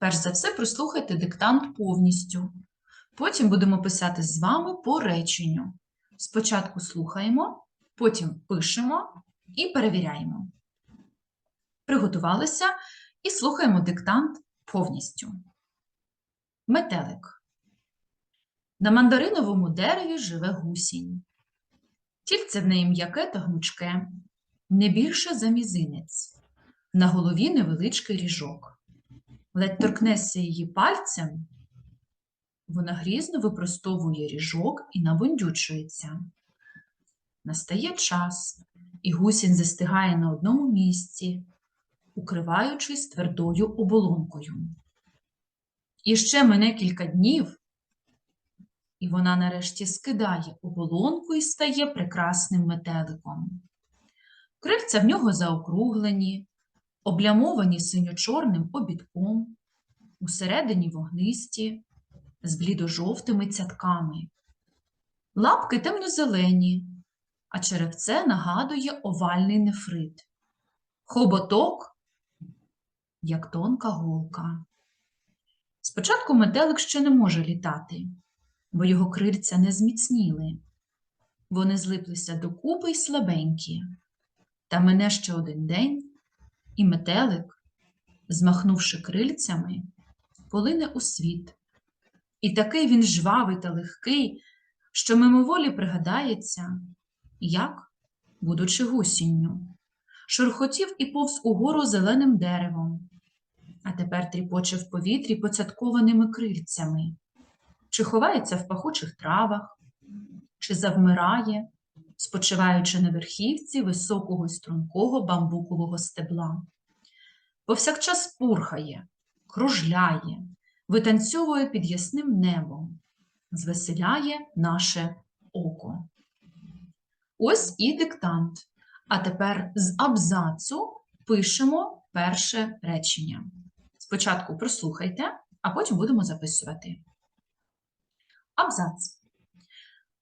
Перш за все, прослухайте диктант повністю. Потім будемо писати з вами по реченню. Спочатку слухаємо, потім пишемо і перевіряємо. Приготувалися і слухаємо диктант повністю. Метелик. На мандариновому дереві живе гусінь. Тільце в неї м'яке та гнучке, не більше за мізинець. На голові невеличкий ріжок. Ледь торкнешся її пальцем, вона грізно випростовує ріжок і набундючується. Настає час, і гусінь застигає на одному місці, укриваючись твердою оболонкою. І ще мине кілька днів, і вона нарешті скидає оболонку і стає прекрасним метеликом. Крильця в нього заокруглені, облямовані синьо-чорним обідком, усередині вогнисті, з блідо-жовтими цятками. Лапки темно-зелені, а черевце нагадує овальний нефрит. Хоботок, як тонка голка. Спочатку метелик ще не може літати, бо його крильця не зміцніли. Вони злиплися докупи й слабенькі. Та мине ще один день, і метелик, змахнувши крильцями, полине у світ. І такий він жвавий та легкий, що мимоволі пригадається, як, будучи гусінню, шурхотів і повз угору зеленим деревом, а тепер тріпоче в повітрі поцяткованими крильцями, чи ховається в пахучих травах, чи завмирає, спочиваючи на верхівці високого стрункого бамбукового стебла. Повсякчас пурхає, кружляє, витанцьовує під ясним небом, звеселяє наше око. Ось і диктант. А тепер з абзацу пишемо перше речення. Спочатку прослухайте, а потім будемо записувати. Абзац.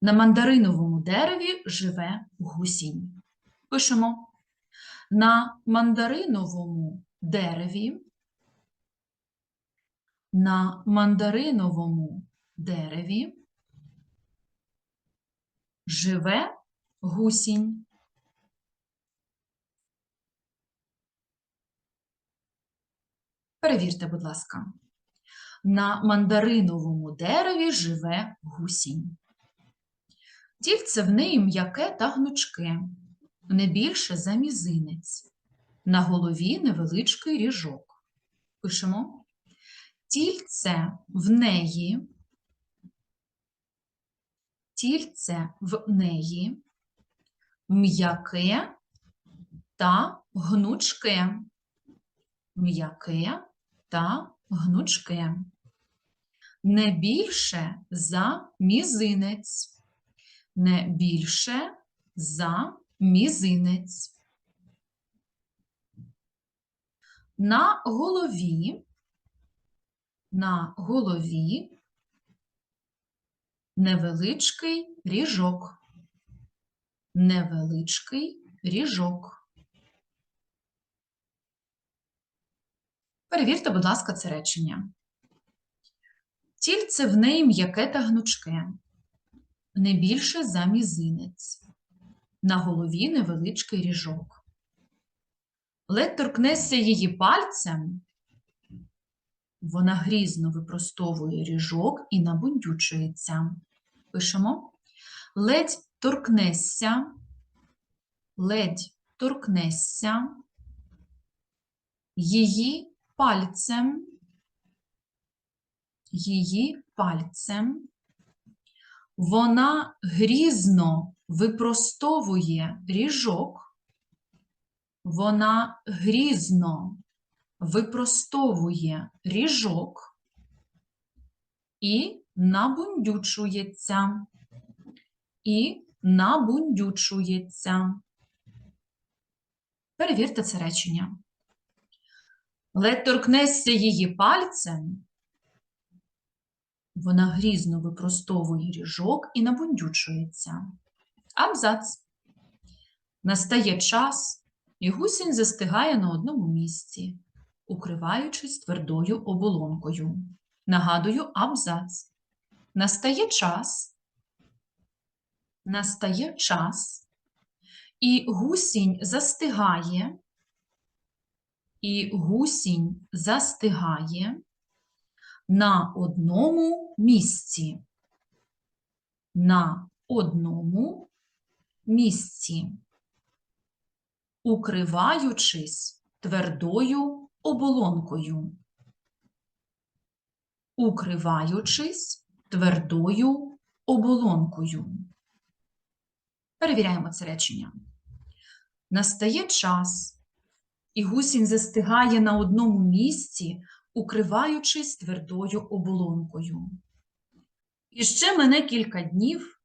На мандариновому дереві живе гусінь. Пишемо. На мандариновому дереві. На мандариновому дереві живе гусінь. Перевірте, будь ласка. На мандариновому дереві живе гусінь. Тільце в неї м'яке та гнучке, не більше за мізинець. На голові невеличкий ріжок. Пишемо. Тільце в неї, тільце в неї м'яке та гнучке. М'яке та гнучке. Не більше за мізинець не більше за мізинець. На голові, на голові невеличкий ріжок. Невеличкий ріжок. Перевірте, будь ласка, це речення. Тільце в неї м'яке та гнучке не більше за мізинець. На голові невеличкий ріжок. Ледь торкнешся її пальцем, вона грізно випростовує ріжок і набундючується. Пишемо. Ледь торкнешся, ледь торкнешся її пальцем, її пальцем вона грізно випростовує ріжок, вона грізно випростовує ріжок і набундючується, і набундючується. Перевірте це речення. Ледь торкнешся її пальцем, вона грізно випростовує ріжок і набундючується. Абзац. Настає час, і гусінь застигає на одному місці, укриваючись твердою оболонкою. Нагадую абзац. Настає час, настає час, і гусінь застигає, і гусінь застигає на одному місці. На одному місці, укриваючись твердою оболонкою. Укриваючись твердою оболонкою. Перевіряємо це речення. Настає час, і гусінь застигає на одному місці, укриваючись твердою оболонкою. І ще мене кілька днів,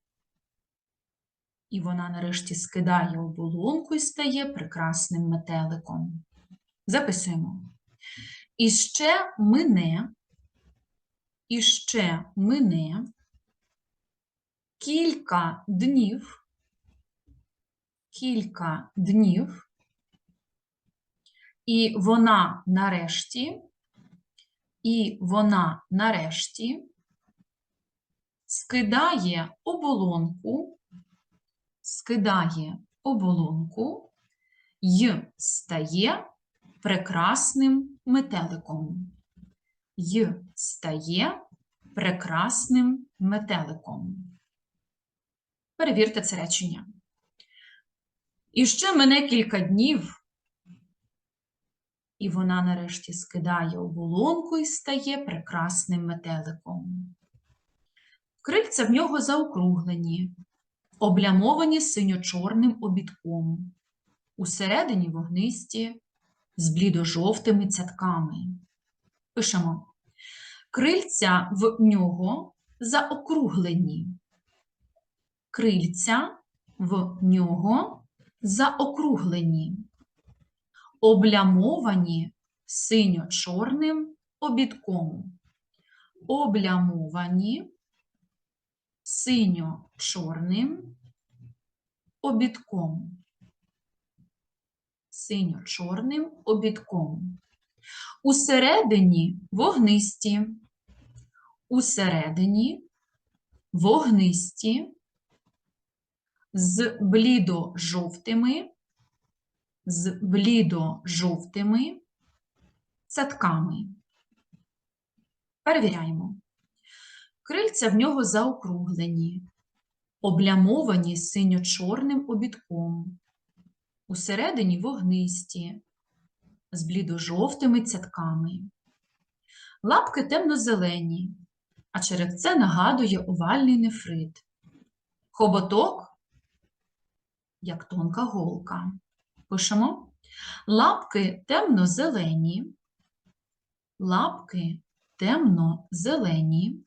і вона нарешті скидає оболонку і стає прекрасним метеликом. Записуємо. І ще мине, і ще мине кілька днів, кілька днів, і вона нарешті, і вона нарешті скидає оболонку, скидає оболонку й стає прекрасним метеликом. Й стає прекрасним метеликом. Перевірте це речення. І ще мене кілька днів, і вона нарешті скидає оболонку і стає прекрасним метеликом. Крильця в нього заокруглені, облямовані синьо-чорним обідком, усередині вогнисті з блідо-жовтими цятками. Пишемо. Крильця в нього заокруглені. Крильця в нього заокруглені, облямовані синьо-чорним обідком. Облямовані синьо-чорним обідком. Синьо-чорним обідком. Усередині вогнисті. Усередині вогнисті з блідо-жовтими, з блідо-жовтими цятками. Перевіряємо. Крильця в нього заокруглені, облямовані синьо-чорним обідком, усередині вогнисті, з блідо-жовтими цятками. Лапки темно-зелені, а черевце нагадує овальний нефрит. Хоботок, як тонка голка. Пишемо. Лапки темно-зелені, лапки темно-зелені,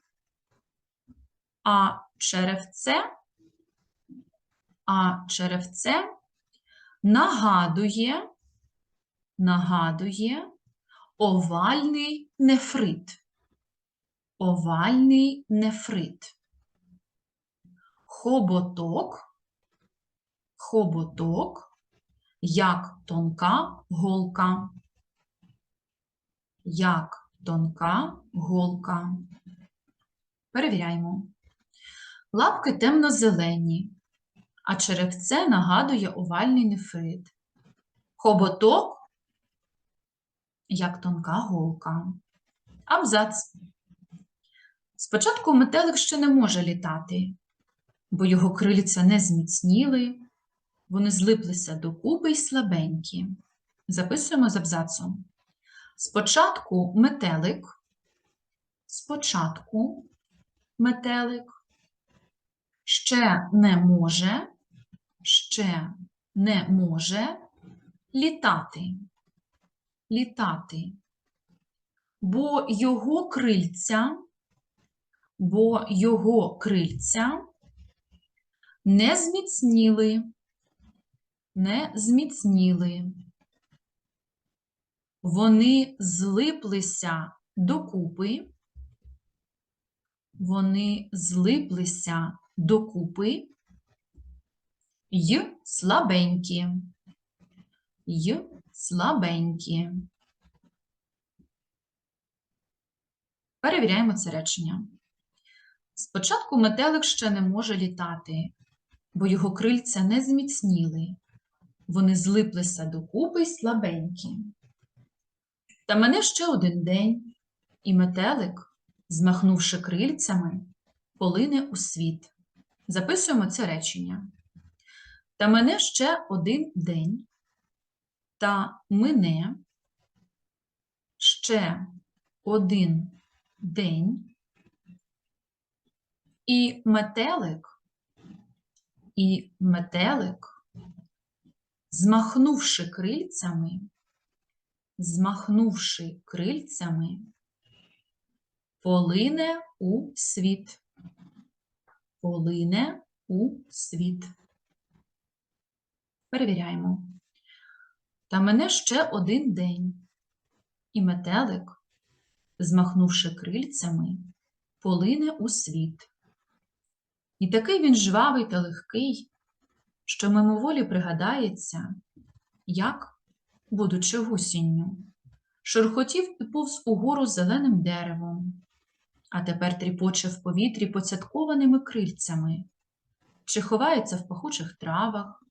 а черевце, а черевце нагадує, нагадує овальний нефрит. Овальний нефрит. Хоботок, хоботок, як тонка голка. Як тонка голка. Перевіряємо. Лапки темно-зелені, а черевце нагадує овальний нефрит. Хоботок, як тонка голка. Абзац. Спочатку метелик ще не може літати, бо його крильця не зміцніли, вони злиплися докупи й слабенькі. Записуємо з абзацом. Спочатку метелик, спочатку метелик. Ще не може, ще не може літати, літати, бо його крильця, бо його крильця не зміцніли, не зміцніли. Вони злиплися докупи, вони злиплися докупи й слабенькі, й слабенькі. Перевіряємо це речення. Спочатку метелик ще не може літати, бо його крильця не зміцніли. Вони злиплися докупи й слабенькі. Та мене ще один день, і метелик, змахнувши крильцями, полине у світ. Записуємо це речення. Та мене ще один день, та мине ще один день, і метелик, і метелик, змахнувши крильцями, змахнувши крильцями, полине у світ. Полине у світ. Перевіряємо. Та мене ще один день, і метелик, змахнувши крильцями, полине у світ. І такий він жвавий та легкий, що мимоволі пригадається, як, будучи гусінню, шурхотів і повз угору зеленим деревом, а тепер тріпоче в повітрі поцяткованими крильцями, чи ховається в пахучих травах,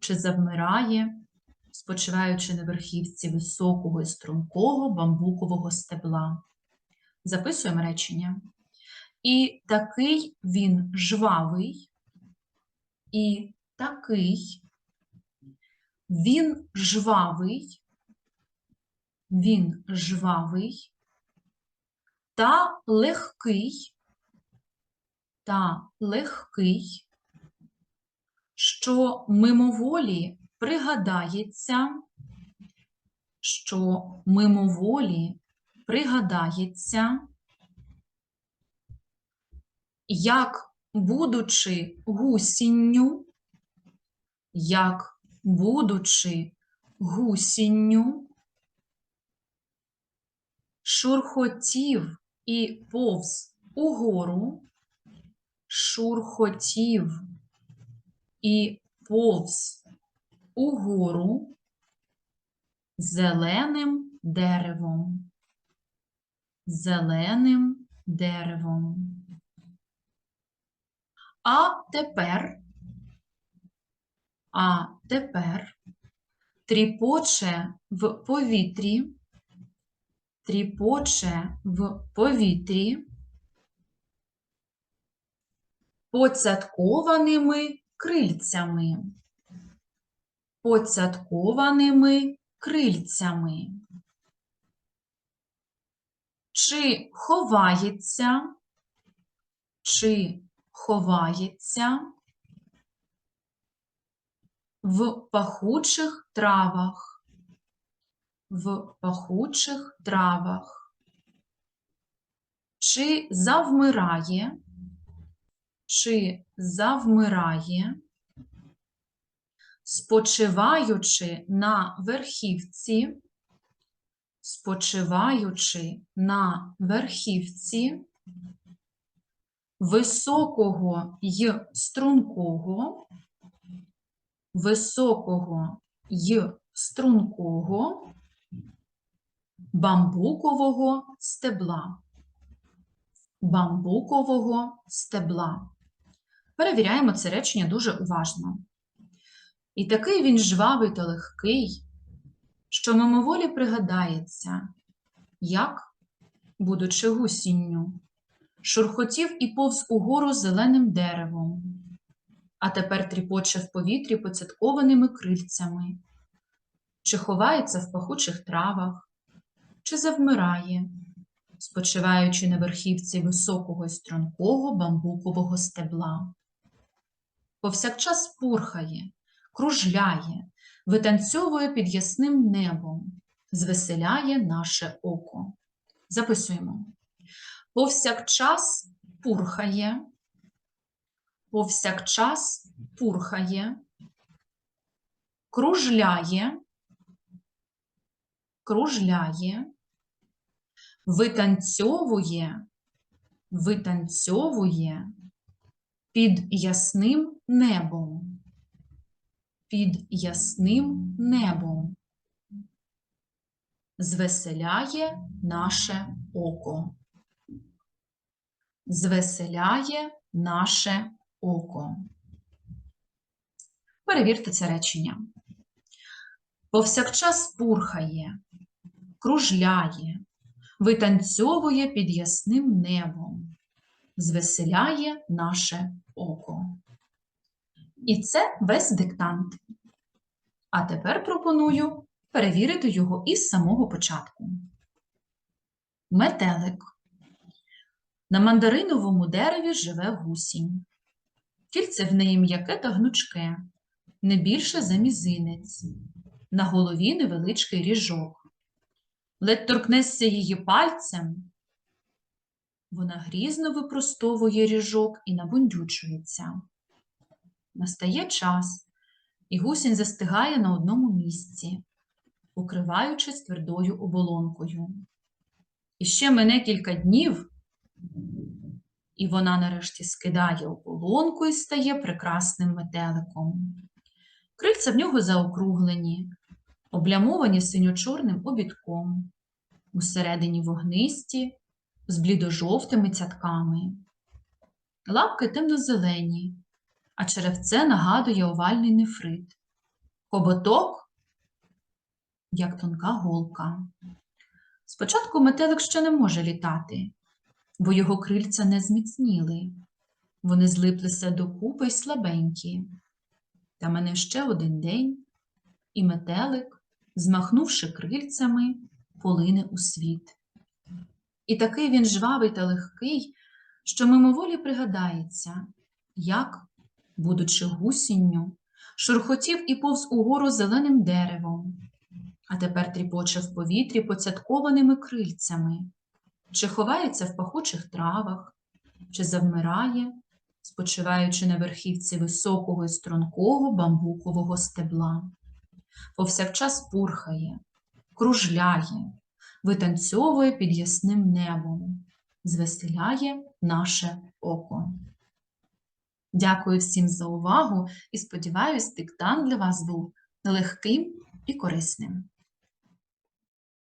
чи завмирає, спочиваючи на верхівці високого і стрункого бамбукового стебла. Записуємо речення. І такий він жвавий, і такий, він жвавий, він жвавий та легкий, та легкий, що мимоволі пригадається, що мимоволі пригадається, як будучи гусінню, як будучи гусінню, шурхотів і повз угору, шурхотів і повз угору зеленим деревом, зеленим деревом. А тепер, а тепер тріпоче в повітрі, тріпоче в повітрі поцяткованими крильцями, поцяткованими крильцями. Чи ховається, чи ховається в пахучих травах, в пахучих травах, чи завмирає, чи завмирає, спочиваючи на верхівці, спочиваючи на верхівці. Високого й стрункого, високого й стрункого бамбукового стебла. Бамбукового стебла. Перевіряємо це речення дуже уважно. І такий він жвавий та легкий, що мимоволі пригадається, як, будучи гусінню, шурхотів і повз угору зеленим деревом, а тепер тріпоче в повітрі поцяткованими крильцями, чи ховається в пахучих травах, чи завмирає, спочиваючи на верхівці високого і стрункого бамбукового стебла. Повсякчас пурхає, кружляє, витанцьовує під ясним небом, звеселяє наше око. Записуємо. Повсякчас пурхає, повсякчас пурхає, кружляє, кружляє, витанцьовує, витанцьовує під ясним небом, під ясним небом, звеселяє наше око. Звеселяє наше око. Перевірте це речення. Повсякчас пурхає, кружляє, витанцьовує під ясним небом, звеселяє наше око. І це весь диктант. А тепер пропоную перевірити його із самого початку. Метелик. На мандариновому дереві живе гусінь. Кільце в неї м'яке та гнучке, не більше за мізинець. На голові невеличкий ріжок. Ледь торкнешся її пальцем. Вона грізно випростовує ріжок і набундючується. Настає час, і гусінь застигає на одному місці, укриваючись твердою оболонкою. І ще мине кілька днів, і вона нарешті скидає оболонку і стає прекрасним метеликом. Крильця в нього заокруглені, облямовані синьо-чорним обідком, усередині вогнисті, з блідо-жовтими цятками. Лапки темно-зелені, а черевце нагадує овальний нефрит. Хоботок, як тонка голка. Спочатку метелик ще не може літати, бо його крильця не зміцніли. Вони злиплися докупи й слабенькі. Та мене ще один день, і метелик, змахнувши крильцями, полине у світ. І такий він жвавий та легкий, що мимоволі пригадається, як, будучи гусінню, шурхотів і повз угору зеленим деревом, а тепер тріпоче в повітрі поцяткованими крильцями, чи ховається в пахучих травах, чи завмирає, спочиваючи на верхівці високого і стрункого бамбукового стебла. Повсякчас пурхає, кружляє, витанцьовує під ясним небом, звеселяє наше око. Дякую всім за увагу і сподіваюсь, диктант для вас був легким і корисним.